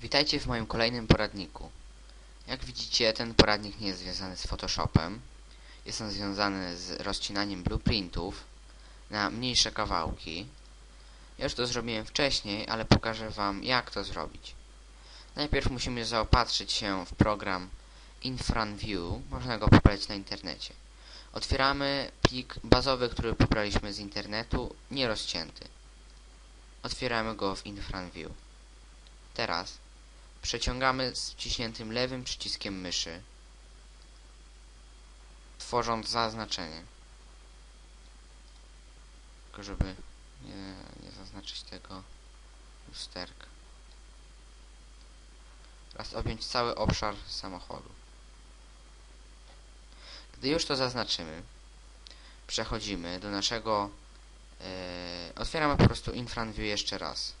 Witajcie w moim kolejnym poradniku. Jak widzicie, ten poradnik nie jest związany z Photoshopem. Jest on związany z rozcinaniem blueprintów na mniejsze kawałki. Ja już to zrobiłem wcześniej, ale pokażę Wam, jak to zrobić. Najpierw musimy zaopatrzyć się w program InfranView. Można go pobrać na internecie. Otwieramy plik bazowy, który pobraliśmy z internetu, nierozcięty. Otwieramy go w InfranView. Teraz przeciągamy z wciśniętym lewym przyciskiem myszy, tworząc zaznaczenie. Tylko żeby nie, nie zaznaczyć tego lusterka. Teraz objąć cały obszar samochodu. Gdy już to zaznaczymy, przechodzimy do naszego... Yy, otwieramy po prostu InfranView jeszcze raz.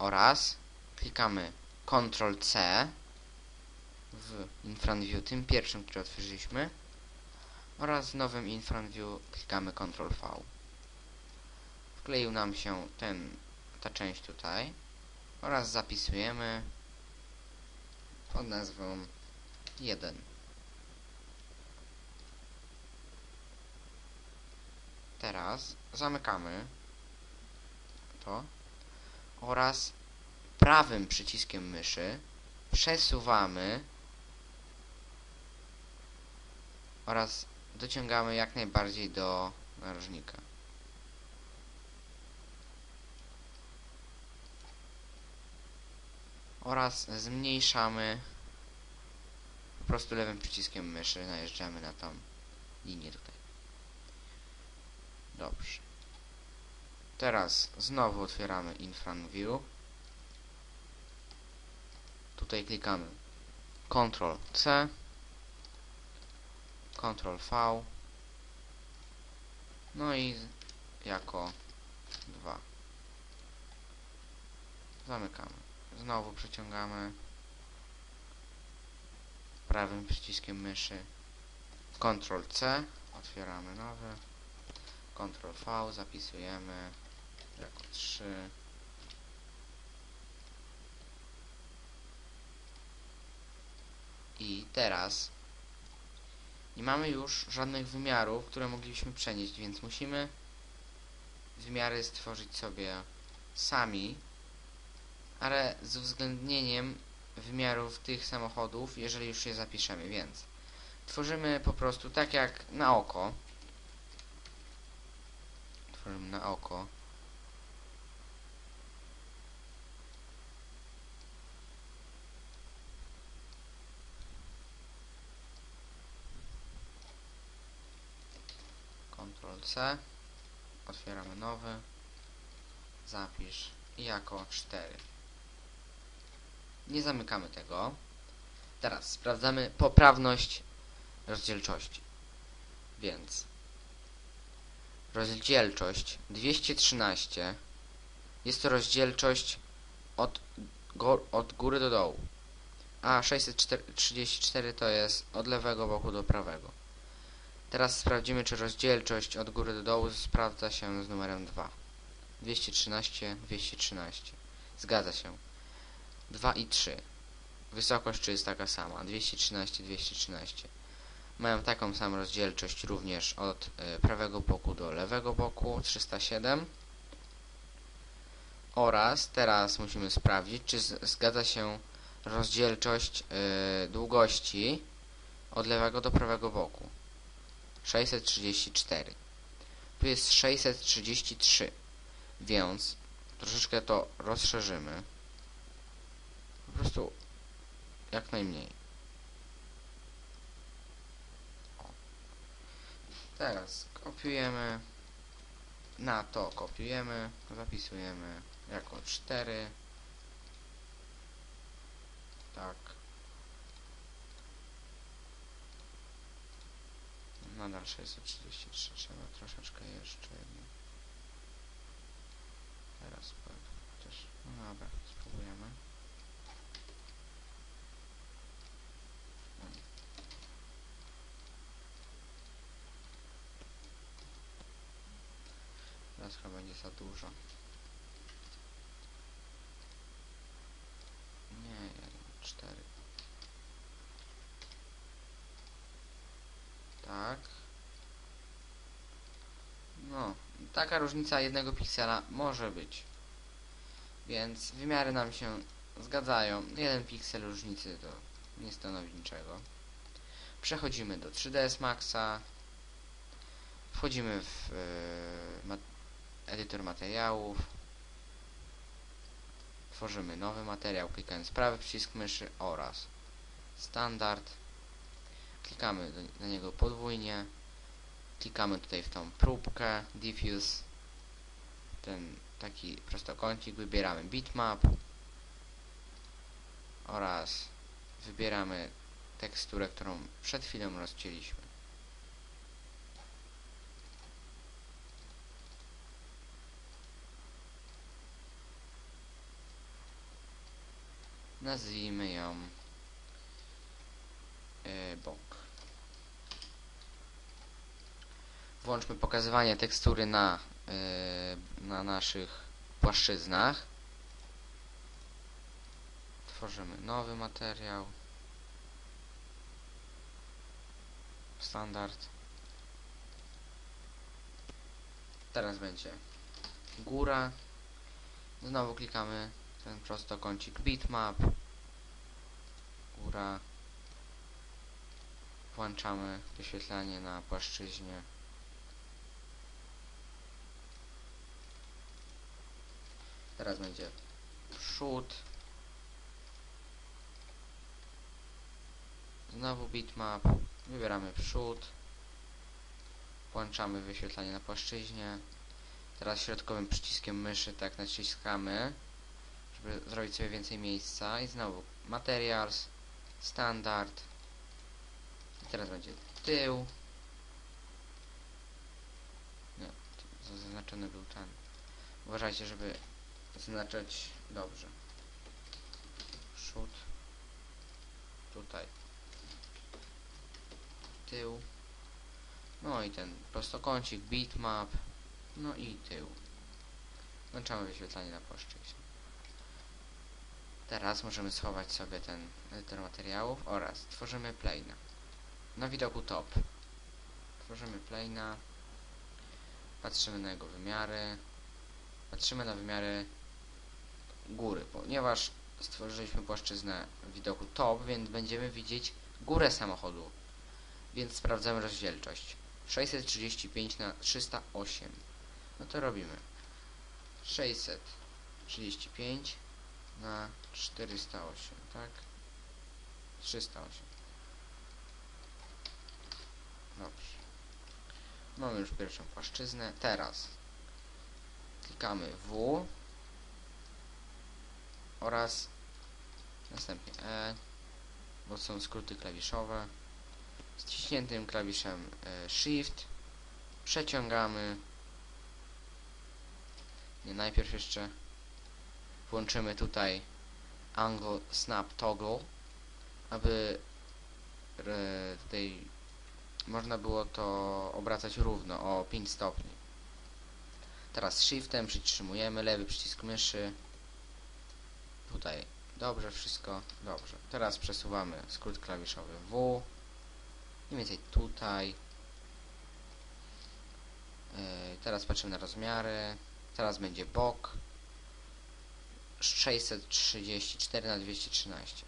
Oraz klikamy Ctrl C w InfranView, tym pierwszym, który otworzyliśmy oraz w nowym InfranView klikamy Ctrl V. Wkleił nam się ten, ta część tutaj oraz zapisujemy pod nazwą 1. Teraz zamykamy to oraz prawym przyciskiem myszy przesuwamy oraz dociągamy jak najbardziej do narożnika. Oraz zmniejszamy po prostu lewym przyciskiem myszy najeżdżamy na tą linię tutaj. Dobrze. Teraz znowu otwieramy InfranView. Tutaj klikamy Ctrl C, Ctrl V, no i jako 2. Zamykamy. Znowu przeciągamy prawym przyciskiem myszy Ctrl C, otwieramy nowy, Ctrl V, zapisujemy jako 3 i teraz nie mamy już żadnych wymiarów, które moglibyśmy przenieść, więc musimy wymiary stworzyć sobie sami, ale z uwzględnieniem wymiarów tych samochodów, jeżeli już je zapiszemy, więc tworzymy po prostu tak jak na oko. Tworzymy na oko Ctrl C, otwieramy nowy, zapisz jako 4. Nie zamykamy tego. Teraz sprawdzamy poprawność rozdzielczości. Więc rozdzielczość 213 jest to rozdzielczość od, od góry do dołu, a 634 to jest od lewego boku do prawego. Teraz sprawdzimy, czy rozdzielczość od góry do dołu sprawdza się z numerem 2. 213, 213. Zgadza się. 2 i 3. Wysokość czy jest taka sama. 213, 213. Mają taką samą rozdzielczość również od y, prawego boku do lewego boku. 307. Oraz teraz musimy sprawdzić, czy zgadza się rozdzielczość y, długości od lewego do prawego boku. 634. Tu jest 633, więc troszeczkę to rozszerzymy. Po prostu jak najmniej. O. Teraz kopiujemy na to kopiujemy, zapisujemy jako 4 tak nadal 633, trzeba troszeczkę jeszcze jedno. Teraz chociaż, no dobra, spróbujemy. Teraz chyba będzie za dużo. Taka różnica jednego piksela może być. Więc wymiary nam się zgadzają. Jeden piksel różnicy to nie stanowi niczego. Przechodzimy do 3ds Maxa. Wchodzimy w ma edytor materiałów. Tworzymy nowy materiał, klikając prawy przycisk myszy oraz standard. Klikamy do, na niego podwójnie. Klikamy tutaj w tą próbkę, diffuse, ten taki prostokącik, wybieramy bitmap oraz wybieramy teksturę, którą przed chwilą rozcięliśmy. Nazwijmy ją yy. Włączmy pokazywanie tekstury na, yy, na naszych płaszczyznach. Tworzymy nowy materiał. Standard. Teraz będzie góra. Znowu klikamy ten prostokącik bitmap. Góra. Włączamy wyświetlanie na płaszczyźnie. Teraz będzie przód. Znowu bitmap. Wybieramy przód. Włączamy wyświetlanie na płaszczyźnie. Teraz środkowym przyciskiem myszy tak naciskamy, żeby zrobić sobie więcej miejsca. I znowu materials, standard. I teraz będzie tył. Nie, to zaznaczony był ten. Uważajcie, żeby zaznaczać dobrze. Przód. Tutaj. Tył. No i ten prostokącik, bitmap. No i tył. Włączamy wyświetlanie na płaszczyźnie. Teraz możemy schować sobie ten edytor materiałów oraz tworzymy plana. Na widoku top. Tworzymy plana. Patrzymy na jego wymiary. Patrzymy na wymiary góry, ponieważ stworzyliśmy płaszczyznę widoku top, więc będziemy widzieć górę samochodu. Więc sprawdzamy rozdzielczość. 635 na 308. No to robimy 635 na 408, tak? 308. Dobrze. Mamy już pierwszą płaszczyznę. Teraz klikamy W oraz następnie E, bo są skróty klawiszowe. Ściśniętym klawiszem e, Shift przeciągamy. Nie, najpierw jeszcze włączymy tutaj Angle Snap Toggle, aby e, tutaj można było to obracać równo o 5 stopni. Teraz Shiftem przytrzymujemy lewy przycisk myszy. Tutaj dobrze, wszystko dobrze. Teraz przesuwamy skrót klawiszowy W. Mniej więcej tutaj. Yy, teraz patrzymy na rozmiary. Teraz będzie bok. 634 na 213.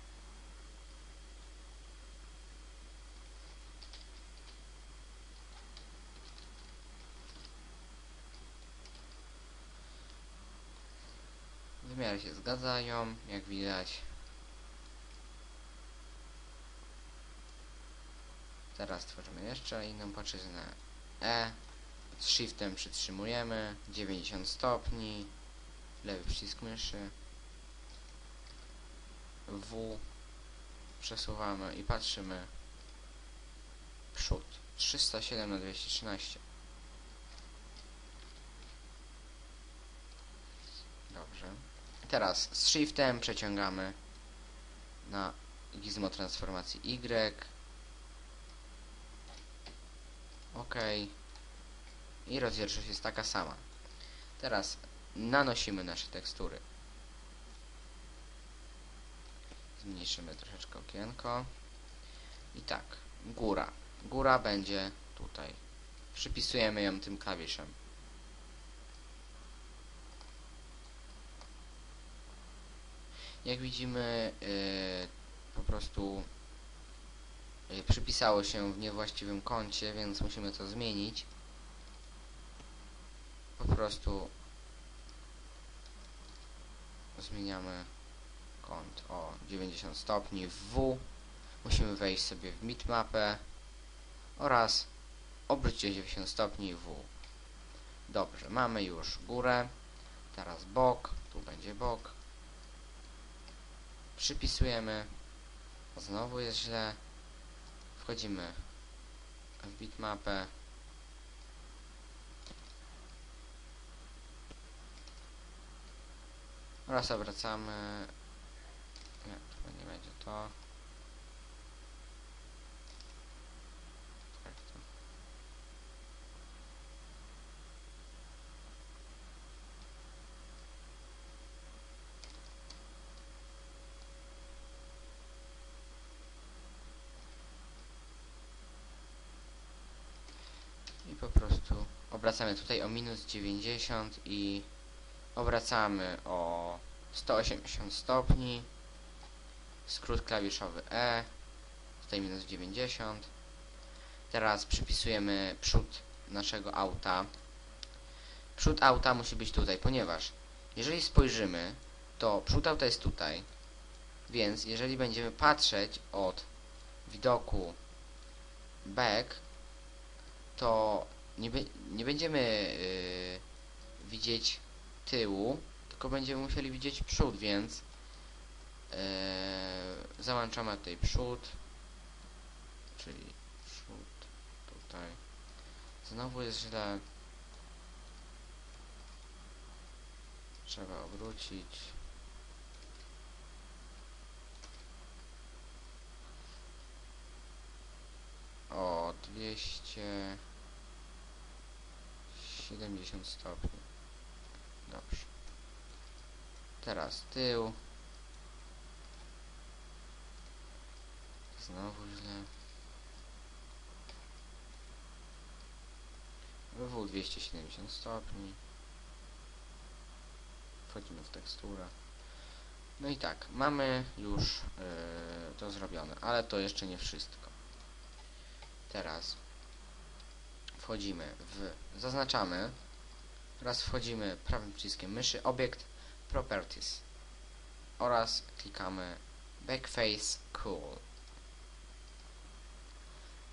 Wymiary się zgadzają, jak widać. Teraz tworzymy jeszcze inną płaszczyznę E. Z shiftem przytrzymujemy 90 stopni. Lewy przycisk myszy. W. Przesuwamy i patrzymy. Przód. 307 na 213. Dobrze. Teraz z shiftem przeciągamy na gizmo transformacji Y. OK. I rozdzielczość jest taka sama. Teraz nanosimy nasze tekstury. Zmniejszymy troszeczkę okienko. I tak, góra. Góra będzie tutaj. Przypisujemy ją tym klawiszem. Jak widzimy, yy, po prostu yy, przypisało się w niewłaściwym kącie, więc musimy to zmienić. Po prostu zmieniamy kąt o 90 stopni w W. Musimy wejść sobie w bitmapę oraz obróćcie 90 stopni w. Dobrze, mamy już górę, teraz bok, tu będzie bok. Przypisujemy, znowu jest źle. Wchodzimy w bitmapę. Oraz obracamy. Nie, chyba nie będzie to. Prostu obracamy tutaj o minus 90 i obracamy o 180 stopni. Skrót klawiszowy E tutaj minus 90 teraz przypisujemy przód naszego auta. Przód auta musi być tutaj, ponieważ jeżeli spojrzymy to przód auta jest tutaj więc jeżeli będziemy patrzeć od widoku back to nie, nie będziemy yy, widzieć tyłu, tylko będziemy musieli widzieć przód, więc yy, załączamy tutaj przód, czyli przód tutaj. Znowu jest źle. Trzeba obrócić. O 270 stopni. Dobrze. Teraz tył. Znowu źle. WW 270 stopni. Wchodzimy w teksturę. No i tak, mamy już yy, to zrobione, ale to jeszcze nie wszystko. Teraz wchodzimy w, zaznaczamy, teraz wchodzimy prawym przyciskiem myszy, obiekt, properties oraz klikamy backface cool.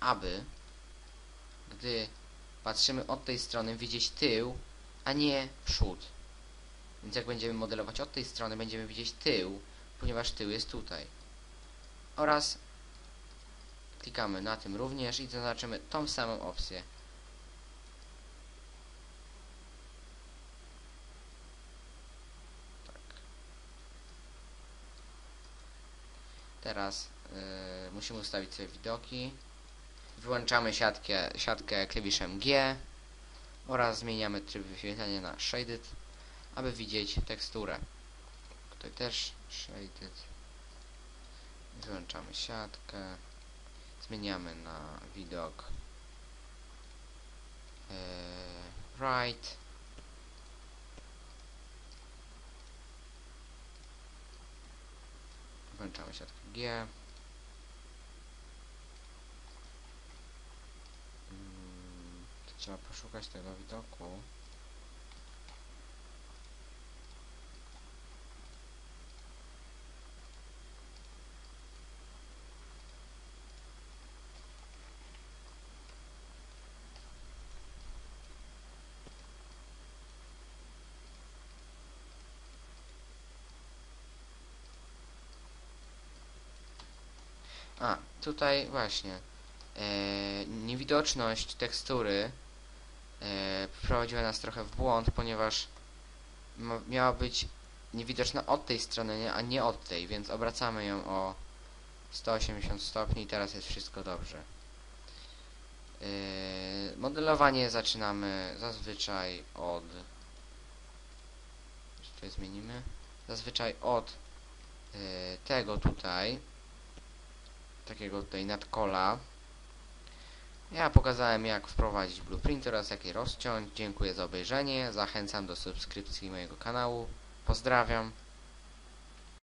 Aby, gdy patrzymy od tej strony, widzieć tył, a nie przód. Więc jak będziemy modelować od tej strony, będziemy widzieć tył, ponieważ tył jest tutaj. Oraz klikamy na tym również i zaznaczymy tą samą opcję. Tak. Teraz yy, musimy ustawić sobie widoki. Wyłączamy siatkę, siatkę klawiszem G oraz zmieniamy tryb wyświetlania na Shaded, aby widzieć teksturę. Tutaj też Shaded. Wyłączamy siatkę zmieniamy na widok e, right włączamy siatkę G trzeba poszukać tego widoku A, tutaj właśnie. E, niewidoczność tekstury wprowadziła nas trochę w błąd, ponieważ miała być niewidoczna od tej strony, a nie od tej, więc obracamy ją o 180 stopni i teraz jest wszystko dobrze. E, modelowanie zaczynamy zazwyczaj od... Tutaj zmienimy. Zazwyczaj od e, tego tutaj takiego tutaj nadkola. Ja pokazałem jak wprowadzić blueprint oraz jak je rozciąć. Dziękuję za obejrzenie. Zachęcam do subskrypcji mojego kanału. Pozdrawiam.